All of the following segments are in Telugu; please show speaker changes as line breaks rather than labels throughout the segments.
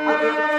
స్వామి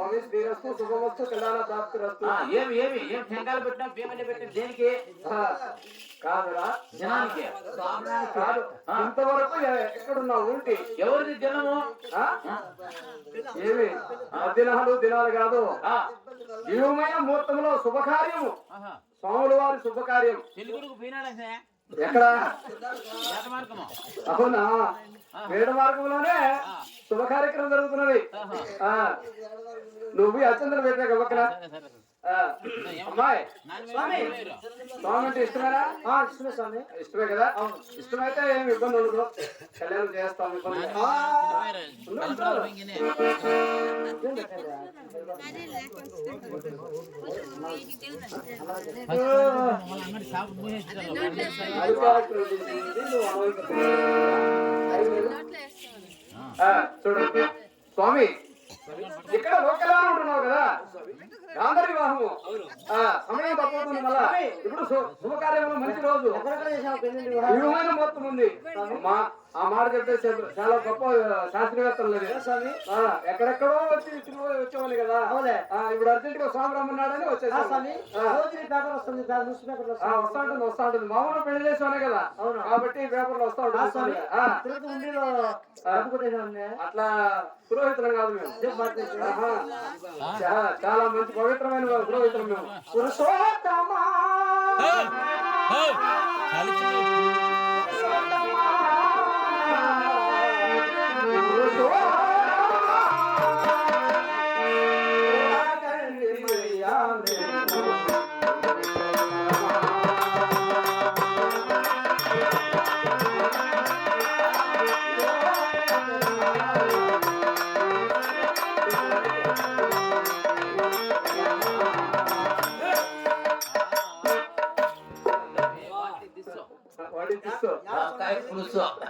స్వామి
స్వామి శ్రీరస్తు శుభమస్తు కళ్యాణ ప్రాప్తిరస్తు
ఆ, ఏమి ఏమి ఏం టెంకాయలు పెట్టినా భీమని పెట్టినా దేనికి?
కాదురా.
జనానికి.
కాదు. ఇంతవరకు ఎక్కడున్నావు? ఉంటి
ఎవరిది దినము
ఏమి? దినాలు దినాలు కాదు. దివ్యమైన ముహూర్తంలో శుభకార్యము. స్వాముల వారి శుభకార్యం.
పోయినాడే
ఎక్కడ?
ఏట
అవునా? వేడ మార్గంలోనే శుభ కార్యక్రమం జరుగుతున్నది. నువ్వు అత్యంత పెట్టాక పక్కన అమ్మాయి.
స్వామి.
స్వామి అంటే ఇష్టమేనా ఇష్టమే స్వామి. ఇష్టమే కదా? ఇష్టమైతే ఏమి ఇబ్బంది ఉండదు. కళ్యాణం చేస్తాం ఇబ్బంది లేదు. అది కూడా నువ్వు అనుభవించు. ఆ, చూడు. స్వామి ఇక్కడ లోకలా ఉంటున్నావు కదా? గాంధర్ వివాహము. ఆ, సమయం తప్పవుతుంది మళ్ళా. ఇప్పుడు శుభకార్యంలో మంచి రోజు. మొత్తం ఉంది మా ఆ మాట చెప్తే చాలా గొప్ప శాస్త్రవేత్తలు ఆ, ఎక్కడెక్కడో వచ్చి వచ్చేవాళ్ళు కదా. ఆ, ఇప్పుడు అర్జెంట్గా స్వామి రమ్మన్నాడని వచ్చేసాను ఆ, ఆ, వస్తా ఉంటుంది వస్తా ఉంటుంది. మామూలు పెళ్ళి చేసానే కదా. కాబట్టి పేపర్లో వస్తా ఉంటుంది. అట్లా పురోహితులం కాదు మేము. చాలా మంచి పవిత్రమైన పురోహితులం మేము. పురుషోత్తమా.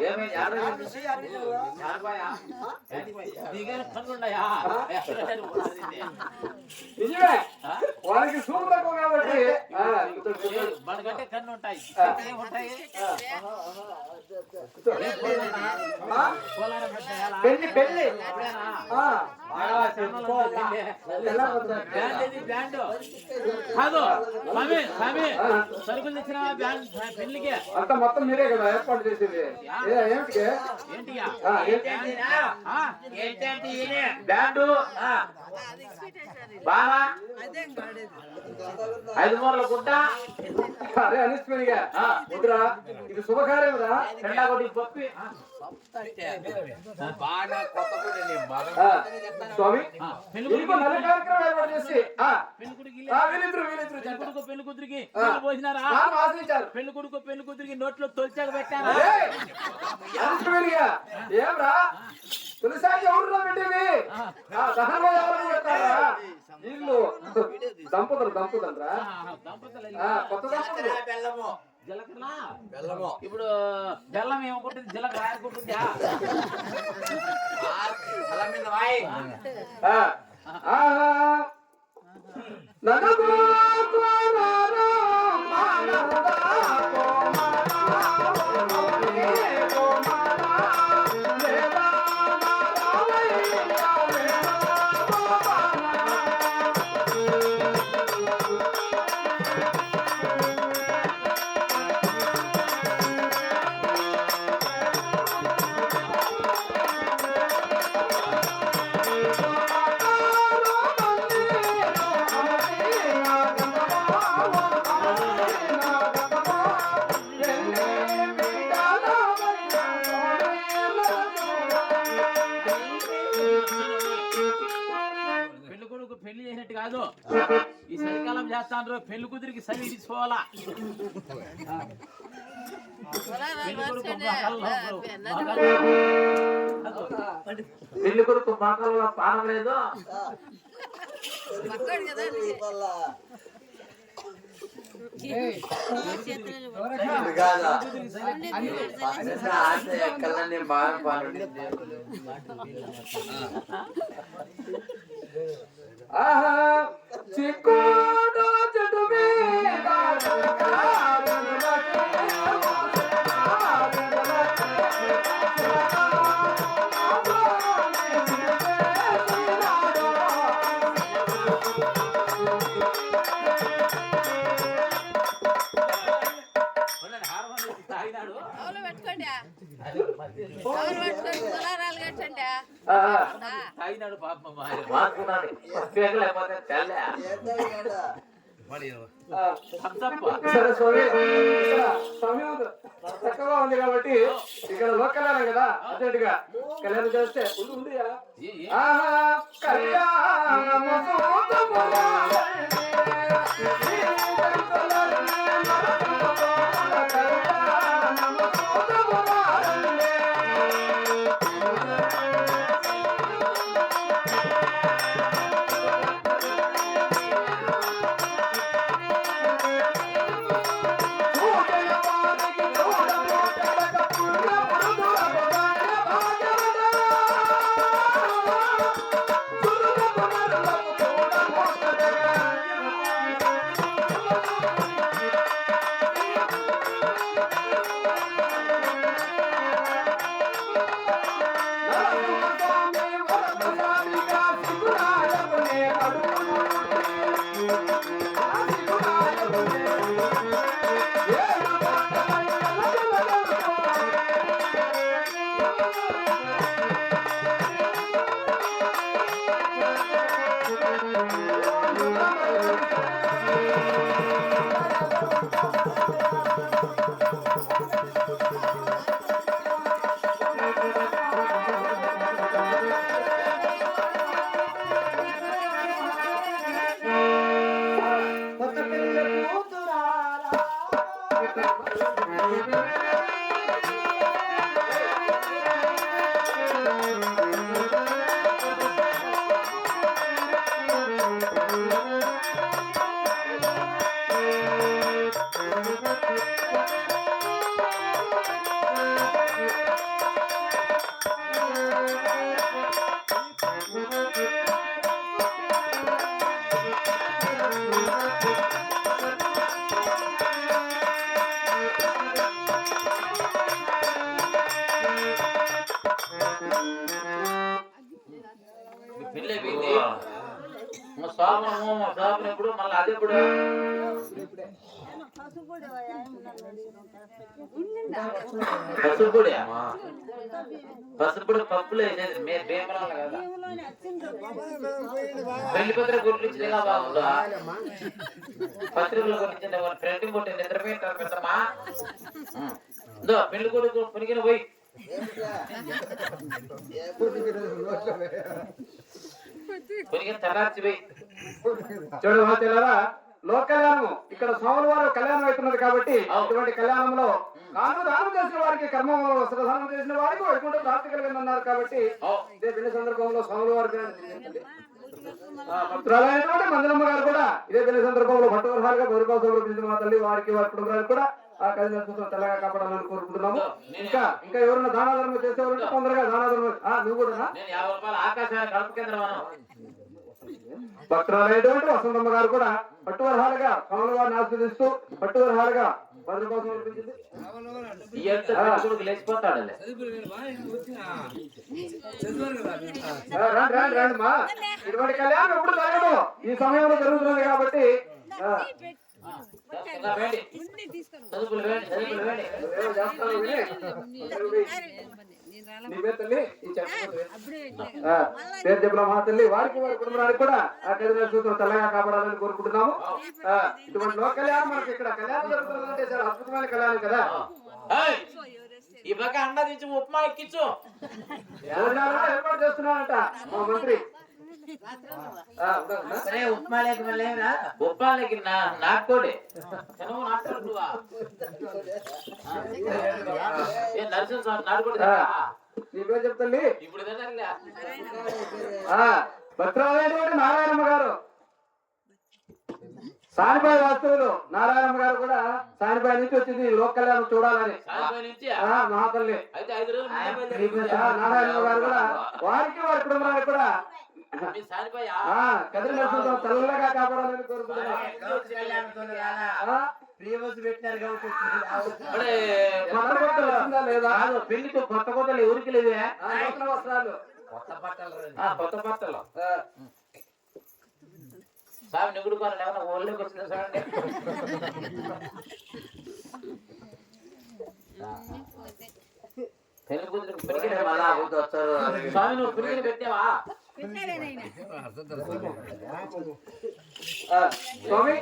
ఏమి కన్నున్నాయా
నిజమే వాళ్ళకి సూపు తక్కువ కాబట్టి.
మనకంటే కన్ను ఉంటాయి ఉంటాయి? పెళ్ళి పెళ్ళి? కాదు. స్వామి స్వామి. సరుకులు తెచ్చిన పెళ్ళికి
అంతా మొత్తం మీరే కదా ఏర్పాటు చేసేది. ఏంటి?
బ్యాండు. బాగా ఐదు మూరల గుడ్డ.
అనిస్తుగా వద్దురా ఇది శుభకార్యం రా
రెండా కొట్టి పప్పి.
ఆ, స్వామి
ఆ, పెళ్ళి కూతురికి పోసినారా? పెళ్ళి కొడుకు పెళ్ళి కూతురికి నోట్లో తొలిచాక పెట్టారా?
ఏమ్రా? తులసారి ఎవరురా పెట్టేది? ఆ, దహనంలో ఎవరు దంపతులు
దంపతులు
కొత్త దంపతులు.
జీలకర్ర? ఇప్పుడు బెల్లం ఏమనుకుంటుంది జీలకర్ర ఆడుకుంటుందా
ఆ,
చేస్తాను పెళ్ళి కూతురికి చలి తీసుకోవాలా? పెళ్ళి కొడుకు మకాల్లో- మకాల్లో- పెళ్ళి కొడుకు మకాల్లో పానం లేదు.
ఆహా!
పెట్టుకోండి. కట్టండి.
తాగినాడు పాపం
సరే స్వామి. సమయం చక్కగా ఉంది కాబట్టి ఇక్కడ లోక్ కళ్యాణం కదా అర్జెంటుగా. కళ్యాణం చేస్తే ఉండు
ఏ- పెళ్ళి అయిపోయింది మా సోమము మా సోమం ఎప్పుడు మళ్ళీ అది ఎప్పుడు పసుపుడి పసుపుడు పప్పులు వేసేది మే భీమరాలు కదా పెళ్లి పత్రిక గుర్తించిందిగా బాగుందా పత్రికలు గుర్తించండి వాళ్ళ ఫ్రెండ్ కొట్టి నిద్రపోయింటారు మిత్రమా ఉం. ఇదో పెళ్లి కొడుకు పెరిగిన పోయి కొనిగిన తెల్లార్చిపోయి
చూడు తెలరా లోక కళ్యాణం ఇక్కడ సోమల వారు కళ్యాణం అవుతున్నది కాబట్టి ఇటువంటి కళ్యాణంలో కాను దానం చేసిన వారికి కర్మంలో వస్త్రదానం చేసిన వారికి వైకుంఠ ప్రాప్తి కలిగిందన్నారు కాబట్టి ఇదే పెళ్ళి సందర్భంలో సోమల వారి పేరు తెలియజేయండి. ఆ, భక్తురాలైనటువంటి మంజనమ్మ గారు కూడా ఇదే పెళ్ళి సందర్భంలో భట్టవరహాలుగా మా తల్లి వారికి వారి కుటుంబానికి కూడా ఆ కలిసి నడుచుకుంటూ తెల్లగా కాపాడాలని కోరుకుంటున్నాము. ఇంకా ఇంకా ఎవరైనా దానాధర్మం చేసేవారు తొందరగా దానాధర్మం నువ్వు కూడా భక్తురాలైనటువంటి వసంతమ్మ గారు కూడా పట్టువరహాలుగా కమల వారిని ఆస్వాదిస్తూ పట్టువరహాలుగా భద్ర కోసం రండి రండి రండి మా. ఇటువంటి కళ్యాణం ఎప్పుడు జరగదు. ఈ సమయంలో జరుగుతున్నది కాబట్టి పేరు తల్లి? ఈ చెప్పకపోతే. ఆ, పేరు చెప్పిన మా తల్లి వారికి వారి కుటుంబానికి కూడా ఆ సూత్రం తెల్లగా కాపాడాలని కోరుకుంటున్నాము. ఇటువంటి లోక కళ్యాణం మనకి ఇక్కడ కళ్యాణం జరుగుతుందంటే చాలా అద్భుతమైన కళ్యాణం కదా!
ఈ పక్క అండ తెచ్చి ఉప్మా ఎక్కించు.
ఏర్పాటు చేస్తున్నాడంట మా మంత్రి?
ఉప్మా లేక మళ్ళీరా ఉప్మా లేక నా నాటుకోడి. నువ్వు నాటుకోడు నువ్వా ఏ నరసింహ స్వామి నాటుకోడి
ఆ, నీ పేరు చెప్తండి
ఇప్పుడు
భద్రాలైనటువంటి నారాయణమ్మ గారు. సానిపాయ వాస్తువులు నారాయణమ్మ గారు కూడా సానిపాయ నుంచి వచ్చింది లోక కళ్యాణం చూడాలని.
సాయంత్రం నుంచి?
ఆ, మహాతల్లి నారాయణమ్మ గారు కూడా వారికి వారి కుటుంబానికి కూడా చల్లగా కాపాడాలని కోరుకుంటున్నాను కొత్త బట్టలు లేదా?
పెళ్ళికి కొత్త కొత్తలు ఎవరికి లేవే?
వస్త్రాలు.
కొత్త బట్టలు ఓళ్ళకి వచ్చిందా చూడండి పెళ్ళి కూతురికి పెరిగిన మళ్ళా స్వామి నువ్వు పెరిగిన పెట్టావా?
స్వామి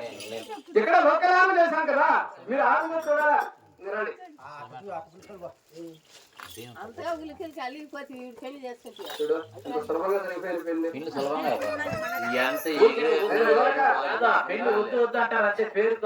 ఇక్కడ చేశాం కదా మీరు ఆనందం చూడాలా
పెళ్ళి వద్దు వద్దు అంటారు అంతే పేరుకు